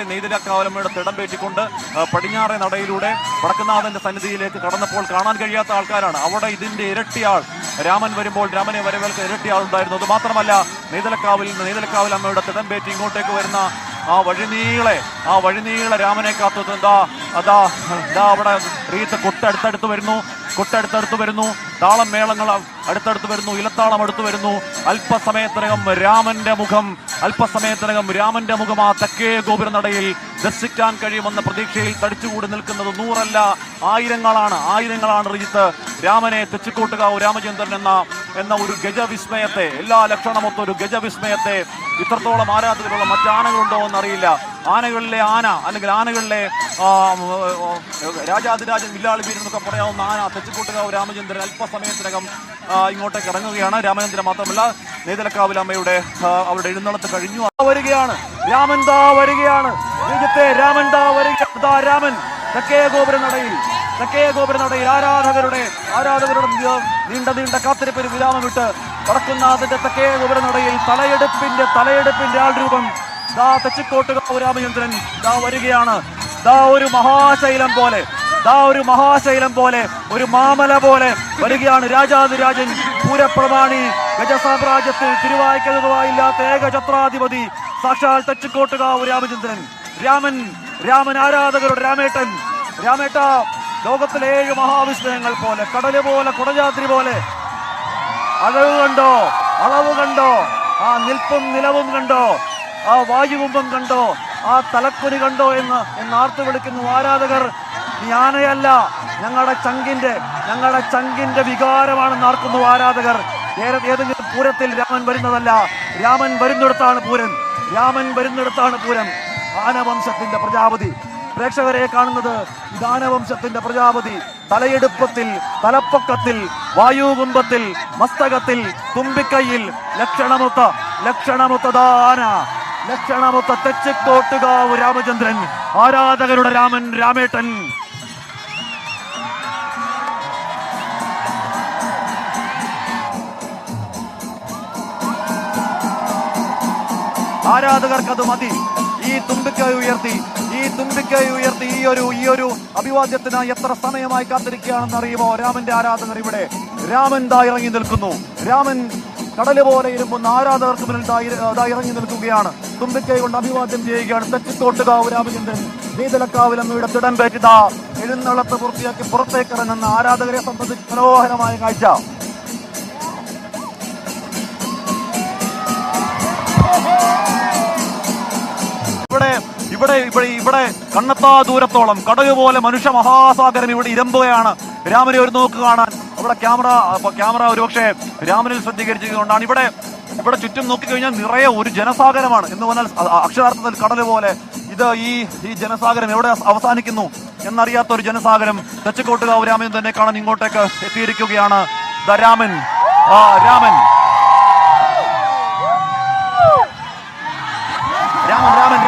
നേരത്തെ നെയ്തിലക്കാവലമ്മയുടെ തിടം പേറ്റിക്കൊണ്ട് പടിഞ്ഞാറെ നടയിലൂടെ വടക്കുന്നാഥന്റെ സന്നിധിയിലേക്ക് കടന്നപ്പോൾ കാണാൻ കഴിയാത്ത ആൾക്കാരാണ്. അവിടെ ഇതിന്റെ ഇരട്ടിയാൾ രാമൻ വരുമ്പോൾ രാമനെ വരവേൽക്ക് ഇരട്ടിയാൾ ഉണ്ടായിരുന്നു അത് മാത്രമല്ല നെയ്തലക്കാവിൽ നിന്ന് നെയ്തലക്കാവിൽ അമ്മയുടെ തിടം പേറ്റി ഇങ്ങോട്ടേക്ക് വരുന്ന ആ വഴിനീളെ ആ വഴിനീളെ രാമനെ കാത്തു എന്താ? അതാ ദാ അവിടെ റീത്ത് കൊട്ടടുത്തടുത്ത് വരുന്നു കൊട്ടടുത്തടുത്ത് വരുന്നു. താളം മേളങ്ങൾ അടുത്തടുത്ത് വരുന്നു ഇലത്താളം അടുത്ത് വരുന്നു. അല്പസമയത്തിനകം രാമന്റെ മുഖം അല്പസമയത്തിനകം രാമന്റെ മുഖം ആ തെക്കേ ഗോപുരനടയിൽ ദർശിക്കാൻ കഴിയുമെന്ന പ്രതീക്ഷയിൽ തടിച്ചുകൂടി നിൽക്കുന്നത് നൂറല്ല ആയിരങ്ങളാണ്. ആയിരങ്ങളാണ് റിജിത്ത് രാമനെ തെച്ചിക്കോട്ടുകാവ് രാമചന്ദ്രൻ എന്ന എന്ന ഒരു ഗജവിസ്മയത്തെ എല്ലാ ലക്ഷണമൊത്ത ഒരു ഗജവിസ്മയത്തെ ഇത്രത്തോളം ആരാധകരുള്ള മറ്റാനകളുണ്ടോ എന്നറിയില്ല. ആനകളിലെ ആന അല്ലെങ്കിൽ ആനകളിലെ രാജാതിരാജൻ വില്ലാളി വീരൻ എന്നൊക്കെ പറയാവുന്ന ആന തെച്ചിക്കോട്ടുകാവ് രാമചന്ദ്രൻ അല്പസമയത്തിനകം ഇങ്ങോട്ടേക്ക് ഇറങ്ങുകയാണ്. രാമചന്ദ്രൻ മാത്രമല്ല നെയ്തലക്കാവിൽ അമ്മയുടെ അവരുടെ എഴുന്നള്ളത്ത് കഴിഞ്ഞു. വരികയാണ്. രാമൻ ദാ വരികയാണ്. രാമൻ ദാ വരിക രാമൻ തെക്കേ ഗോപുരനടയിൽ. തെക്കേ ഗോപുരനടയിൽ ആരാധകരുടെ ആരാധകരുടെ നീണ്ട നീണ്ട നീണ്ട കാത്തിരിപ്പിന് വിരാമമിട്ട് വടക്കുന്നാഥന്റെ തെക്കേ ഗോപുരനടയിൽ തലയെടുപ്പിന്റെ തലയെടുപ്പിന്റെ ആൾ രൂപം ദാ തെച്ചിക്കോട്ട് രാമചന്ദ്രൻ ദാ വരികയാണ്. ദാ ഒരു മഹാശൈലം പോലെ ദാ ഒരു മഹാശൈലം പോലെ ഒരു മാമല പോലെ വരികയാണ് രാജാതിരാജൻ പൂരപ്രമാണി ഗജസാമ്രാജ്യത്തിൽ തിരുവായ്ക്കതുവായില്ലാത്ത ഏക ഛത്രാധിപതി സാക്ഷാൽ തെച്ചിക്കോട്ടുകാവ് രാമചന്ദ്രൻ. രാമൻ രാമൻ ആരാധകരുടെ രാമേട്ടൻ. രാമേട്ട ലോകത്തിലെ ഏഴ് മഹാവിസ്മയങ്ങൾ പോലെ കടൽ പോലെ കുടജാത്രി പോലെ. അഴവ് കണ്ടോ? അളവ് കണ്ടോ? ആ നിൽപ്പും നിലവും കണ്ടോ? ആ വായുകുംഭം കണ്ടോ? ആ തലക്കുനി കണ്ടോ എന്ന് എന്ന് ആർത്തു വിളിക്കുന്നു ആരാധകർ. നീ ആനയല്ല ഞങ്ങളുടെ ചങ്കിന്റെ ഞങ്ങളുടെ ചങ്കിന്റെ വികാരമാണെന്ന് ആർക്കുന്നു ആരാധകർ. ഏതെങ്കിലും പൂരത്തിൽ രാമൻ വരുന്നതല്ല. രാമൻ വരുന്നിടത്താണ് പൂരം രാമൻ വരുന്നിടത്താണ് പൂരം ആനവംശത്തിന്റെ പ്രജാപതി. പ്രേക്ഷകരെ കാണുന്നത് ദാനവംശത്തിന്റെ പ്രജാപതി. തലയെടുപ്പത്തിൽ തലപ്പൊക്കത്തിൽ വായുകുംഭത്തിൽ മസ്തകത്തിൽ തുമ്പിക്കൈയിൽ ലക്ഷണമൊത്ത ലക്ഷണമൊത്ത ദാന ലക്ഷണമൊത്ത തെച്ചിക്കോട്ടുകാവ് രാമചന്ദ്രൻ ആരാധകരുടെ രാമൻ രാമേട്ടൻ. ആരാധകർക്കത് മതി. ഈ തുമ്പിക്കൈ ഉയർത്തി ഈ തുമ്പിക്കൈ ഉയർത്തി ഈ ഒരു ഈ ഒരു അഭിവാദ്യത്തിന് എത്ര സമയമായി കാത്തിരിക്കുകയാണെന്ന് അറിയുമോ? രാമന്റെ ആരാധകർ ഇവിടെ. രാമൻ ദാ ഇറങ്ങി നിൽക്കുന്നു. രാമൻ കടൽ പോലെ ഇരുമ്പുന്ന ആരാധകർക്ക് മുന്നിൽ ദാ ഇറങ്ങി നിൽക്കുകയാണ്. തുമ്പിക്കൈ കൊണ്ട് അഭിവാദ്യം ചെയ്യുകയാണ്. തെറ്റിത്തോട്ടുകാവ് രാമചന്ദ്രൻ നീതലക്കാവിലമ്മയുടെ തിടം പേറ്റിതാ എഴുന്നള്ളത്ത് പൂർത്തിയാക്കി പുറത്തേക്ക് ഇറങ്ങുന്ന ആരാധകരെ സംബന്ധിച്ച് മനോഹരമായ കാഴ്ച. ഇവിടെ ഇവിടെ ഇവിടെ കണ്ണത്താ ദൂരത്തോളം കടക് പോലെ മനുഷ്യ മഹാസാഗരം ഇവിടെ ഇരമ്പുകയാണ്. രാമനെ ഒരു നോക്ക് കാണാൻ. അവിടെ ക്യാമറ ക്യാമറ ഒരുപക്ഷെ രാമനിൽ ശ്രദ്ധീകരിച്ചുകൊണ്ടാണ് ഇവിടെ ഇവിടെ ചുറ്റും നോക്കിക്കഴിഞ്ഞാൽ നിറയെ ഒരു ജനസാഗരമാണ്. എന്ന് പറഞ്ഞാൽ അക്ഷരാർത്ഥത്തിൽ കടൽ പോലെ. ഇത് ഈ ഈ ജനസാഗരം എവിടെ അവസാനിക്കുന്നു എന്നറിയാത്ത ഒരു ജനസാഗരം തെച്ചക്കോട്ടുകാവ് രാമൻ തന്നെ കാണാൻ ഇങ്ങോട്ടേക്ക് എത്തിയിരിക്കുകയാണ്. ദ രാമൻ. ആ രാമൻ. രാമൻ രാമൻ.